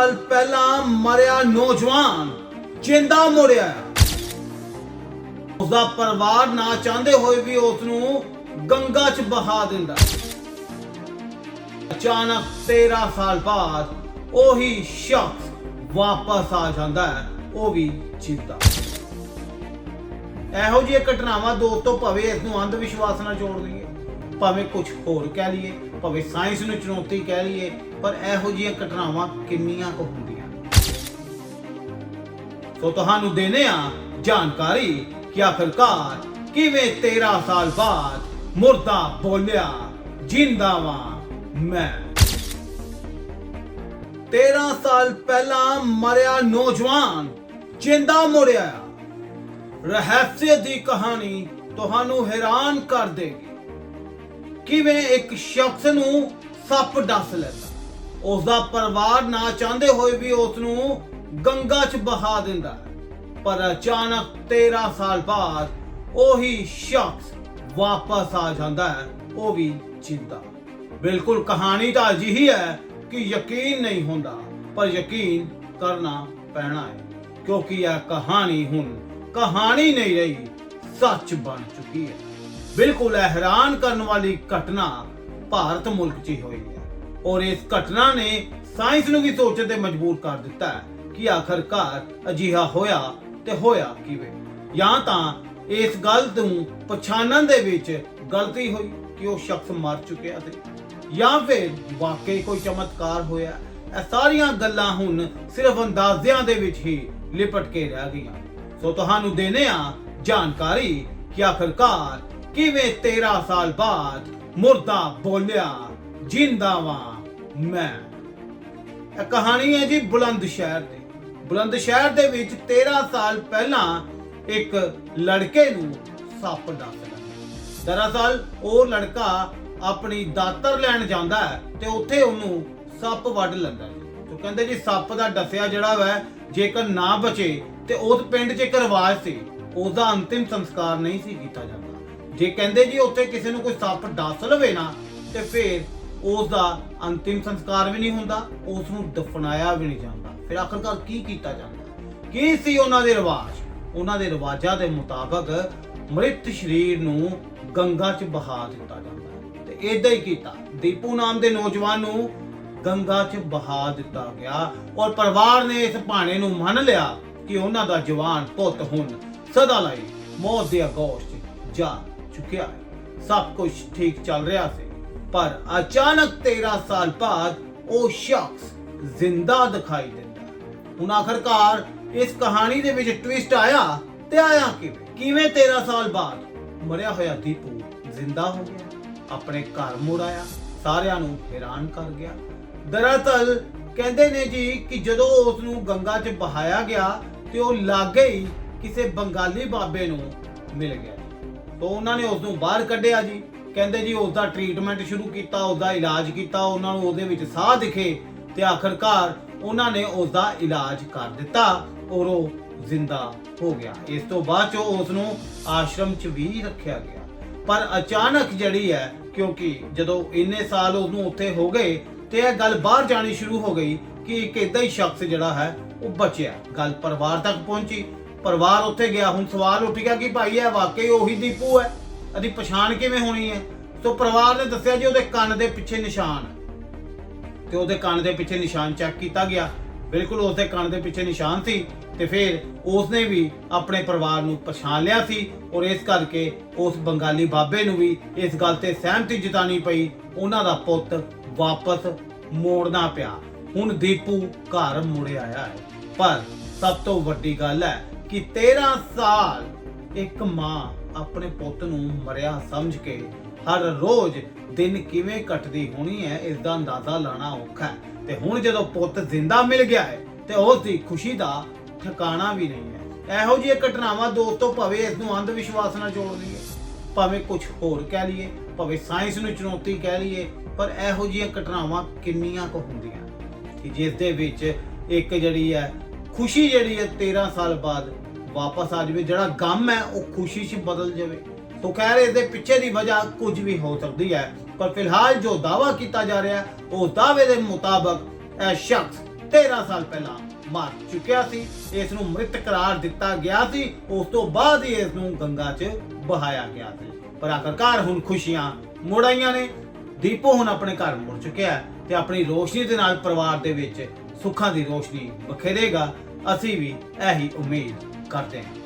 ਸਾਲ ਪਹਿਲਾਂ ਮਰਿਆ ਨੌਜਵਾਨ, ਜਿੰਦਾ ਮੁੜਿਆ। ਉਸਦਾ ਪਰਿਵਾਰ ਨਾ ਚਾਹੁੰਦੇ ਹੋਏ ਵੀ ਉਸ ਨੂੰ ਗੰਗਾ 'ਚ ਬਹਾ ਦਿੰਦਾ। ਅਚਾਨਕ 13 ਸਾਲ ਬਾਅਦ ਉਹੀ ਸ਼ਖਸ ਵਾਪਸ ਆ ਜਾਂਦਾ ਹੈ, ਉਹ ਵੀ ਜਿੰਦਾ। ਇਹੋ ਜਿਹੀਆਂ ਘਟਨਾਵਾਂ ਦੋਸਤੋ ਭਾਵੇਂ ਇਸ ਨੂੰ ਅੰਧ ਵਿਸ਼ਵਾਸ ਨਾਲ ਜੋੜ ਲਈਏ, ਭਾਵੇਂ ਕੁਝ ਹੋਰ ਕਹਿ ਲਈਏ, ਭਾਵੇਂ ਸਾਇੰਸ ਨੂੰ ਚੁਣੌਤੀ ਕਹਿ ਲਈਏ ਪਰ ਇਹੋ ਜਿਹੀਆਂ ਘਟਨਾਵਾਂ ਕਿੰਨੀਆਂ ਕੁ ਹੁੰਦੀਆਂ ਸੋ ਤੁਹਾਨੂੰ ਦੇਨੇ ਆ ਜਾਣਕਾਰੀ ਕਿ ਆਖਰਕਾਰ ਕਿਵੇਂ 13 ਸਾਲ ਬਾਅਦ ਮੁਰਦਾ ਬੋਲਿਆ ਜਿੰਦਾ ਵਾਂ ਮੈਂ। 13 ਸਾਲ ਪਹਿਲਾਂ ਮਰਿਆ ਨੌਜਵਾਨ ਜਿੰਦਾ ਮੁੜਿਆ। ਰਹੱਸ ਦੀ ਕਹਾਣੀ ਤੁਹਾਨੂੰ ਹੈਰਾਨ ਕਰ ਦੇਗੀ। ਕਿਵੇਂ ਇੱਕ ਸ਼ਖਸ ਨੂੰ ਸੱਪ ਦੱਸ ਲੈਂਦਾ। ਉਸ ਦਾ ਪਰਿਵਾਰ ਨਾ ਚਾਹੁੰਦੇ ਹੋਏ ਵੀ ਉਸ ਨੂੰ ਗੰਗਾ 'ਚ ਬਹਾ ਦਿੰਦਾ ਹੈ। ਪਰ ਅਚਾਨਕ 13 ਸਾਲ ਬਾਅਦ ਉਹੀ ਸ਼ਖਸ ਵਾਪਸ ਆ ਜਾਂਦਾ ਹੈ। ਉਹ ਵੀ ਜਿੰਦਾ। ਬਿਲਕੁਲ ਕਹਾਣੀ ਤਾਂ ਅਜਿਹੀ ਹੈ ਕਿ ਯਕੀਨ ਨਹੀਂ ਹੁੰਦਾ, ਪਰ ਯਕੀਨ ਕਰਨਾ ਪੈਣਾ ਹੈ, ਕਿਉਂਕਿ ਇਹ ਕਹਾਣੀ ਹੁਣ ਕਹਾਣੀ ਨਹੀਂ ਰਹੀ, ਸੱਚ ਬਣ ਚੁੱਕੀ ਹੈ। ਬਿਲਕੁਲ ਹੈਰਾਨ ਕਰਨ ਵਾਲੀ ਘਟਨਾ ਭਾਰਤ ਮੁਲਕ 'ਚ ਹੀ ਹੋਈ ਹੈ। ਔਰ ਇਸ ਘਟਨਾ ਨੇ ਸਾਇੰਸ ਨੂੰ ਵੀ ਸੋਚਣ ਤੇ ਮਜਬੂਰ ਕਰ ਦਿੱਤਾ ਹੈ ਕਿ ਆਖਰਕਾਰ ਅਜਿਹਾ ਹੋਇਆ ਤੇ ਹੋਇਆ ਕਿਵੇਂ। ਜਾਂ ਤਾਂ ਇਸ ਗੱਲ ਨੂੰ ਪਛਾਣਨ ਦੇ ਵਿੱਚ ਗਲਤੀ ਹੋਈ ਕਿ ਉਹ ਸ਼ਖਸ ਮਰ ਚੁੱਕਿਆ ਸੀ, ਜਾਂ ਫਿਰ ਵਾਕਈ ਕੋਈ ਚਮਤਕਾਰ ਹੋਇਆ। ਇਹ ਸਾਰੀਆਂ ਗੱਲਾਂ ਹੁਣ ਸਿਰਫ ਅੰਦਾਜ਼ਿਆਂ ਦੇ ਵਿੱਚ ਹੀ ਲਿਪਟ ਕੇ ਰਹਿ ਗਈਆਂ। ਸੋ ਤੁਹਾਨੂੰ ਦੇਨੇ ਆ ਜਾਣਕਾਰੀ ਕਿ ਆਖਰਕਾਰ ਕਿਵੇਂ 13 ਸਾਲ ਬਾਅਦ ਮੁਰਦਾ ਬੋਲਿਆ ਜਿੰਦਾ ਵਾਂ ਮੈਂ। ਇਹ ਕਹਾਣੀ ਹੈ ਜੀ ਬੁਲੰਦ ਸ਼ਹਿਰ ਦੀ। ਬੁਲੰਦ ਸ਼ਹਿਰ ਦੇ ਵਿੱਚ 13 ਸਾਲ ਪਹਿਲਾਂ ਇੱਕ ਲੜਕੇ ਨੂੰ ਸੱਪ ਡਸ ਲਿਆ ਦਰਅਸਲ ਉਹ ਲੜਕਾ ਆਪਣੀ ਦਾਤਰ ਲੈਣ ਜਾਂਦਾ ਹੈ ਤੇ ਉੱਥੇ ਉਹਨੂੰ ਸੱਪ ਵੱਢ ਲੈਂਦਾ ਜੀ ਤੇ ਕਹਿੰਦੇ ਜੀ ਸੱਪ ਦਾ ਡਸਿਆ ਜਿਹੜਾ ਵੈ, ਜੇਕਰ ਨਾ ਬਚੇ ਤੇ ਉਸ ਪਿੰਡ 'ਚ ਇੱਕ ਰਿਵਾਜ ਸੀ, ਉਹਦਾ ਅੰਤਿਮ ਸੰਸਕਾਰ ਨਹੀਂ ਸੀ ਕੀਤਾ ਜਾਂਦਾ। ਜੇ ਕਹਿੰਦੇ ਜੀ ਉੱਥੇ ਕਿਸੇ ਨੂੰ ਕੋਈ ਸੱਪ ਡਸ ਲਵੇ ਨਾ, ਤੇ ਫਿਰ ਉਸ ਦਾ ਅੰਤਿਮ ਸੰਸਕਾਰ ਵੀ ਨਹੀਂ ਹੁੰਦਾ ਉਸ ਨੂੰ ਦਫਨਾਇਆ ਵੀ ਨਹੀਂ ਜਾਂਦਾ। ਫਿਰ ਆਖਰਕਾਰ ਕੀ ਕੀਤਾ ਜਾਂਦਾ? ਕੀ ਸੀ ਉਹਨਾਂ ਦੇ ਰਿਵਾਜ? ਉਹਨਾਂ ਦੇ ਰਿਵਾਜਾਂ ਦੇ ਮੁਤਾਬਕ ਮ੍ਰਿਤ ਸਰੀਰ ਨੂੰ ਗੰਗਾ 'ਚ ਬਹਾ ਦਿੱਤਾ ਜਾਂਦਾ ਤੇ ਇਦਾਂ ਹੀ ਕੀਤਾ। ਦੀਪੂ ਨਾਮ ਦੇ ਨੌਜਵਾਨ ਨੂੰ ਗੰਗਾ 'ਚ ਬਹਾ ਦਿੱਤਾ ਗਿਆ ਔਰ ਪਰਿਵਾਰ ਨੇ ਇਸ ਭਾਣੇ ਨੂੰ ਮੰਨ ਲਿਆ ਕਿ ਉਹਨਾਂ ਦਾ ਜਵਾਨ ਪੁੱਤ ਹੁਣ ਸਦਾ ਲਈ ਮੌਤ ਦੇ ਅਗੋਸ਼ 'ਚ ਜਾ ਚੁੱਕਿਆ ਸਭ ਕੁਝ ਠੀਕ ਚੱਲ ਰਿਹਾ ਸੀ। ਪਰ ਅਚਾਨਕ 13 ਸਾਲ ਬਾਅਦ ਉਹ ਸ਼ਖਸ ਜ਼ਿੰਦਾ ਦਿਖਾਈ ਦਿੰਦਾ। ਹੁਣ ਆਖਰਕਾਰ ਇਸ ਕਹਾਣੀ ਦੇ ਵਿੱਚ ਟਵਿਸਟ ਆਇਆ ਤੇ ਆਇਆ ਕਿਵੇਂ? ਕਿਵੇਂ 13 ਸਾਲ ਬਾਅਦ ਮਰਿਆ ਹੋਇਆ ਦੀਪੂ ਜ਼ਿੰਦਾ ਹੋ ਗਿਆ, ਆਪਣੇ ਘਰ ਮੁੜ ਆਇਆ, ਸਾਰਿਆਂ ਨੂੰ ਹੈਰਾਨ ਕਰ ਗਿਆ। ਦਰਅਸਲ ਕਹਿੰਦੇ ਨੇ ਜੀ ਕਿ ਜਦੋਂ ਉਸ ਨੂੰ ਗੰਗਾ 'ਚ ਬਹਾਇਆ ਗਿਆ ਤੇ ਉਹ ਲਾਗੇ ਹੀ ਕਿਸੇ ਬੰਗਾਲੀ ਬਾਬੇ ਨੂੰ ਮਿਲ ਗਿਆ। ਤੋਂ ਉਹਨਾਂ ਨੇ ਉਸ ਨੂੰ ਬਾਹਰ ਕੱਢਿਆ ਜੀ। ਕਹਿੰਦੇ ਜੀ ਉਸ ਦਾ ਟ੍ਰੀਟਮੈਂਟ ਸ਼ੁਰੂ ਕੀਤਾ ਉਸ ਦਾ ਇਲਾਜ ਕੀਤਾ, ਉਹਨਾਂ ਨੂੰ ਉਹਦੇ ਵਿੱਚ ਸਾਹ ਦਿਖੇ ਤੇ ਆਖਰਕਾਰ ਉਹਨਾਂ ਨੇ ਉਸ ਦਾ ਇਲਾਜ ਕਰ ਦਿੱਤਾ, ਔਰ ਉਹ ਜ਼ਿੰਦਾ ਹੋ ਗਿਆ। ਇਸ ਤੋਂ ਬਾਅਦ ਚੋਂ ਉਸ ਨੂੰ ਆਸ਼ਰਮ 'ਚ ਵੀ ਰੱਖਿਆ ਗਿਆ। ਪਰ ਅਚਾਨਕ ਜਿਹੜੀ ਹੈ, ਕਿਉਂਕਿ ਜਦੋਂ ਇੰਨੇ ਸਾਲ ਉਸ ਨੂੰ ਉੱਥੇ ਹੋ ਗਏ ਤੇ ਇਹ ਗੱਲ ਬਾਹਰ ਜਾਣੀ ਸ਼ੁਰੂ ਹੋ ਗਈ ਕਿ ਇੱਕ ਇਦਾਂ ਹੀ ਸ਼ਖਸ ਜਿਹੜਾ ਹੈ, ਉਹ ਬਚਿਆ। ਗੱਲ ਪਰਿਵਾਰ ਤੱਕ ਪਹੁੰਚੀ। ਪਰਿਵਾਰ ਉੱਥੇ ਗਿਆ, ਹੁਣ ਸਵਾਲ ਉੱਠ ਗਿਆ ਕਿ ਭਾਈ ਇਹ ਵਾਕਈ ਉਹੀ ਦੀਪੂ ਹੈ? ਇਹਦੀ ਪਛਾਣ ਕਿਵੇਂ ਹੋਣੀ ਹੈ? ਸੋ ਪਰਿਵਾਰ ਨੇ ਦੱਸਿਆ ਜੀ ਉਹਦੇ ਕੰਨ ਦੇ ਪਿੱਛੇ ਨਿਸ਼ਾਨ। ਤੇ ਉਹਦੇ ਕੰਨ ਦੇ ਪਿੱਛੇ ਨਿਸ਼ਾਨ ਚੈੱਕ ਕੀਤਾ ਗਿਆ। ਬਿਲਕੁਲ ਉਸਦੇ ਕੰਨ ਦੇ ਪਿੱਛੇ ਨਿਸ਼ਾਨ ਸੀ ਤੇ ਫਿਰ ਉਸਨੇ ਵੀ ਆਪਣੇ ਪਰਿਵਾਰ ਨੂੰ ਪਛਾਣ ਲਿਆ ਸੀ ਔਰ ਇਸ ਕਰਕੇ ਉਸ ਬੰਗਾਲੀ ਬਾਬੇ ਨੂੰ ਵੀ ਇਸ ਗੱਲ ਤੇ ਸਹਿਮਤੀ ਜਤਾਣੀ ਪਈ। ਉਹਨਾਂ ਦਾ ਪੁੱਤ ਵਾਪਸ ਮੋੜਨਾ ਪਿਆ। ਹੁਣ ਦੀਪੂ ਘਰ ਮੁੜ ਆਇਆ ਹੈ। ਪਰ ਸਭ ਤੋਂ ਵੱਡੀ ਗੱਲ ਹੈ ਕਿ 13 ਸਾਲ ਇੱਕ ਮਾਂ ਆਪਣੇ ਪੁੱਤ ਨੂੰ ਮਰਿਆ ਸਮਝ ਕੇ ਹਰ ਰੋਜ਼ ਦਿਨ ਕਿਵੇਂ ਕੱਟਦੀ ਹੋਣੀ ਹੈ ਇਸ ਦਾ ਅੰਦਾਜ਼ਾ ਲਾਣਾ ਔਖਾ ਹੈ। ਤੇ ਹੁਣ ਜਦੋਂ ਪੁੱਤ ਜ਼ਿੰਦਾ ਮਿਲ ਗਿਆ ਹੈ, ਤੇ ਉਸ ਦੀ ਖੁਸ਼ੀ ਦਾ ਠਿਕਾਣਾ ਵੀ ਨਹੀਂ ਹੈ। ਇਹੋ ਜਿਹੀਆਂ ਘਟਨਾਵਾਂ ਦੋਸਤੋ, ਭਾਵੇਂ ਇਸ ਨੂੰ ਅੰਧ ਵਿਸ਼ਵਾਸ ਨਾਲ ਜੋੜ ਲਈਏ, ਭਾਵੇਂ ਕੁਝ ਹੋਰ ਕਹਿ ਲਈਏ, ਭਾਵੇਂ ਸਾਇੰਸ ਨੂੰ ਚੁਣੌਤੀ ਕਹਿ ਲਈਏ, ਪਰ ਇਹੋ ਜਿਹੀਆਂ ਘਟਨਾਵਾਂ ਕਿੰਨੀਆਂ ਕੁ ਹੁੰਦੀਆਂ। ਕਿ ਜਿਸ ਦੇ ਵਿੱਚ ਇੱਕ ਜਿਹੜੀ ਹੈ, ਖੁਸ਼ੀ ਜਿਹੜੀ ਹੈ 13 ਸਾਲ ਬਾਅਦ ਵਾਪਸ ਆ ਜਾਵੇ, ਜਿਹੜਾ ਗਮ ਹੈ, ਉਹ ਖੁਸ਼ੀ 'ਚ ਬਦਲ ਜਾਵੇ। ਤੋ ਇਸ ਦੇ ਪਿੱਛੇ ਦੀ ਵਜ੍ਹਾ ਕੁਝ ਵੀ ਹੋ ਸਕਦੀ ਹੈ, ਪਰ ਫਿਲਹਾਲ ਜੋ ਦਾਵਾ ਕੀਤਾ ਜਾ ਰਿਹਾ ਹੈ, ਉਹ ਦਾਅਵੇ ਦੇ ਮੁਤਾਬਕ ਇਹ ਸ਼ਖਸ 13 ਸਾਲ ਪਹਿਲਾਂ ਮਰ ਚੁੱਕਿਆ ਸੀ। ਇਸ ਨੂੰ ਮ੍ਰਿਤ ਕਰਾਰ ਦਿੱਤਾ ਗਿਆ ਸੀ। ਉਸ ਤੋਂ ਬਾਅਦ ਹੀ ਇਸ ਨੂੰ ਗੰਗਾ 'ਚ ਬਹਾਇਆ ਗਿਆ ਸੀ। ਪਰ ਆਖਰਕਾਰ ਹੁਣ ਖੁਸ਼ੀਆਂ ਮੁੜ ਆਈਆਂ ਨੇ। ਦੀਪੋ ਹੁਣ ਆਪਣੇ ਘਰ ਮੁੜ ਚੁੱਕਿਆ ਹੈ ਤੇ ਆਪਣੀ ਰੋਸ਼ਨੀ ਦੇ ਨਾਲ ਪਰਿਵਾਰ ਦੇ ਵਿੱਚ ਸੁੱਖਾਂ ਦੀ ਰੋਸ਼ਨੀ ਬਖੇਰੇਗਾ ਅਸੀਂ ਵੀ ਇਹੀ ਉਮੀਦ ਕਰਦੇ ਹਾਂ।